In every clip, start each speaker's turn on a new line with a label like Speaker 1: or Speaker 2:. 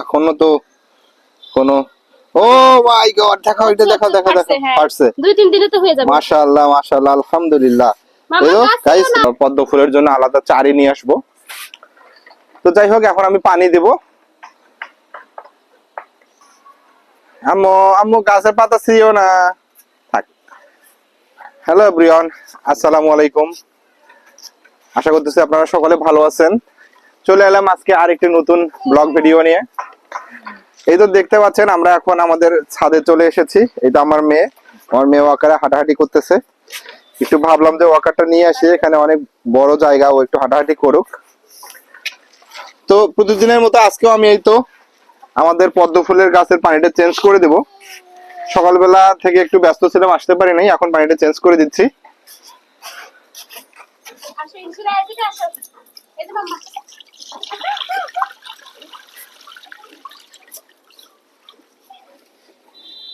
Speaker 1: এখনও তো কোনো ও মাই গড দেখো এটা দেখো দেখো দেখো
Speaker 2: পারছে। দুই তিন দিনে তো হয়ে যাবে।
Speaker 1: মাশাআল্লাহ মাশাআল্লাহ আলহামদুলিল্লাহ। গাইস পদ্ম ফুলের জন্য আলাদা চারি নিয়ে আসব। তো যাই হোক এখন আমি পানি দেব। আম্মু আম্মু গাছের পাতা ছিও না। থাক। হ্যালো ব্রিয়ন আসসালামু আলাইকুম। আশা করতেছি আপনারা সকলে ভালো আছেন। চলে এলাম আজকে আরেকটি নতুন ব্লগ ভিডিও নিয়ে। এই তো দেখতে পাচ্ছেন, আমরা এখন আমাদের ছাদে চলে এসেছি। এই তো আমার মেয়ে আমার মেয়ে ওয়াকারে হাঁটাহাঁটি করতেছে। একটু ভাবলাম যে ওয়াকারটা নিয়ে আসি, এখানে অনেক বড় জায়গা, ও একটু হাঁটাহাঁটি করুক। তো প্রতিদিনের মতো আজকেও আমি এই তো আমাদের পদ্ম ফুলের গাছের পানিটা চেঞ্জ করে দেব। সকালবেলা থেকে একটু ব্যস্ত ছিলাম, আসতে পারি নাই, এখন পানিটা চেঞ্জ করে দিচ্ছি।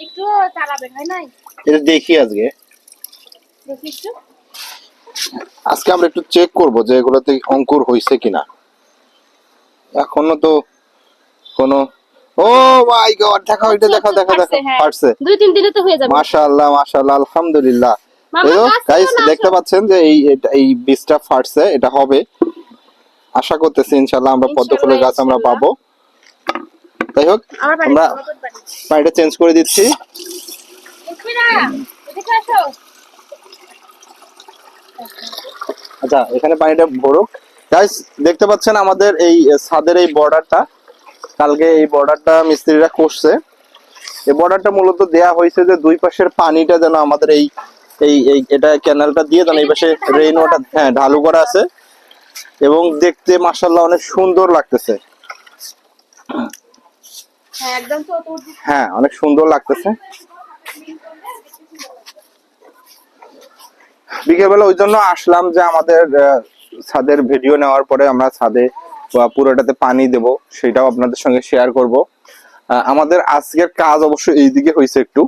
Speaker 2: একটু হয় নাই?
Speaker 1: এটা দেখি আজকে।
Speaker 2: দেখি একটু।
Speaker 1: আজকে আমরা একটু চেক করব যে এগুলোতে অঙ্কুর কিনা। এখনও তো কোনো ও মাই গড দেখো এটা দেখো দেখো দেখো
Speaker 2: পারছে। দুই তিন দিনে তো হয়ে যাবে।
Speaker 1: মাশাআল্লাহ মাশাআল্লাহ আলহামদুলিল্লাহ। গাইস দেখতে পাচ্ছেন যে এই এই বীজটা ফাটছে এটা হবে। আশা করতেছি ইনশাল্লাহ আমরা পদ্ম ফুলের গাছ আমরা পাবো। তাই হোক
Speaker 2: আমরা
Speaker 1: পানিটা চেঞ্জ করে দিচ্ছি। আচ্ছা এখানে পানিটা ভরুক। গাইস দেখতে পাচ্ছেন আমাদের এই ছাদের এই বর্ডারটা। কালকে এই বর্ডারটা মিস্ত্রিরা করছে এই বর্ডারটা মূলত দেয়া হয়েছে যে দুই পাশের পানিটা যেন আমাদের এই এই এই এটা ক্যানেলটা দিয়ে যেন এই পাশে রেইন ওয়াটার হ্যাঁ ঢালু করা আছে। এবং দেখতে মাশাআল্লাহ অনেক সুন্দর লাগতেছে।
Speaker 2: হ্যাঁ
Speaker 1: হ্যাঁ অনেক সুন্দর লাগতেছে। বিকেলবেলা ওই জন্য আসলাম যে আমাদের ছাদের ভিডিও নেওয়ার পরে আমরা ছাদে পুরোটাতে পানি দেব সেটাও আপনাদের সঙ্গে শেয়ার করব। আমাদের আজকের কাজ অবশ্য এইদিকে হয়েছে একটু।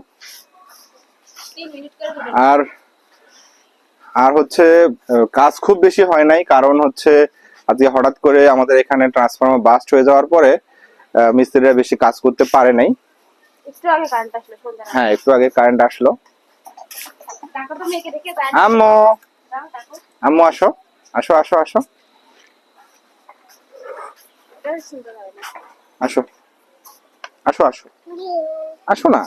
Speaker 1: আর আর হচ্ছে কাজ খুব বেশি হয় নাই কারণ হচ্ছে আজকে হঠাৎ করে আমাদের এখানে ট্রান্সফরমার বাস্ট হয়ে যাওয়ার পরে মিস্ত্রিরা বেশি কাজ করতে পারে নাই।
Speaker 2: একটু আগে কারেন্ট আসলো
Speaker 1: হ্যাঁ একটু আগে কারেন্ট আসলো। আম্মু! আম্মু আসো। আসো আসো আসো। আসো। আসো আসো। আসো না।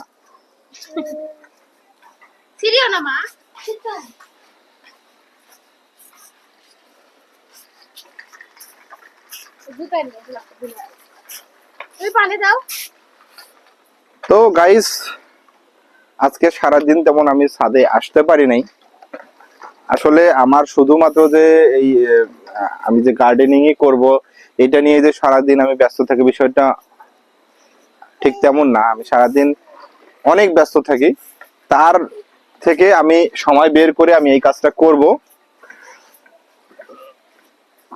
Speaker 2: সিরিও না মা।
Speaker 1: তো গাইস আজকে সারাদিন তেমন আমি ছাদে আসতে পারি নাই। আসলে আমার শুধুমাত্র যে এই আমি যে গার্ডেনিং ই করব, এটা নিয়ে যে সারাদিন আমি ব্যস্ত থাকি বিষয়টা ঠিক তেমন না। আমি সারাদিন অনেক ব্যস্ত থাকি। তার থেকে আমি সময় বের করে আমি এই কাজটা করব।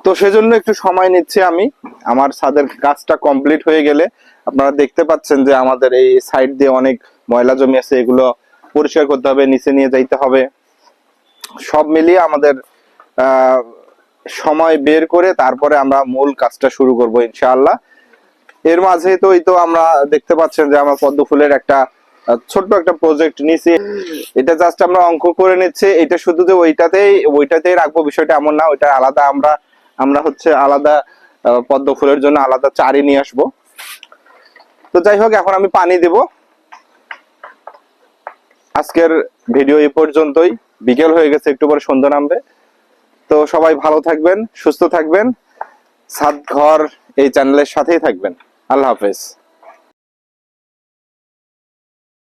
Speaker 1: তো সেজন্য একটু সময় নিচ্ছি আমি। আমার ছাদের কাজটা কমপ্লিট হয়ে গেলে আপনারা দেখতে পাচ্ছেন যে আমাদের এই সাইড দিয়ে অনেক ময়লা জমি আছে, এগুলো পরিষ্কার করতে হবে, নিচে নিয়ে যাইতে হবে। সব মিলিয়ে আমাদের সময় বের করে তারপরে আমরা মূল কাজটা শুরু করব ইনশাআল্লাহ। এর মাঝে তো এই তো আমরা দেখতে পাচ্ছেন যে আমরা পদ্ম ফুলের একটা ছোট্ট একটা প্রজেক্ট নিছি। এটা জাস্ট আমরা অঙ্ক করে নিচ্ছি। এটা শুধু যে ওইটাতেই ওইটাতেই রাখব বিষয়টা এমন না ওইটা আলাদা আমরা আমরা হচ্ছে আলাদা পদ্ম ফুলের জন্য আলাদা চারি নিয়ে আসব। তো যাই হোক, এখন আমি পানি দেব। আজকের ভিডিও এই পর্যন্তই। বিকেল হয়ে গেছে, একটু পরে সন্ধ্যা নামবে। তো সবাই ভালো থাকবেন, সুস্থ থাকবেন। সাত ঘর এই চ্যানেলের সাথেই থাকবেন। আল্লাহ হাফেজ।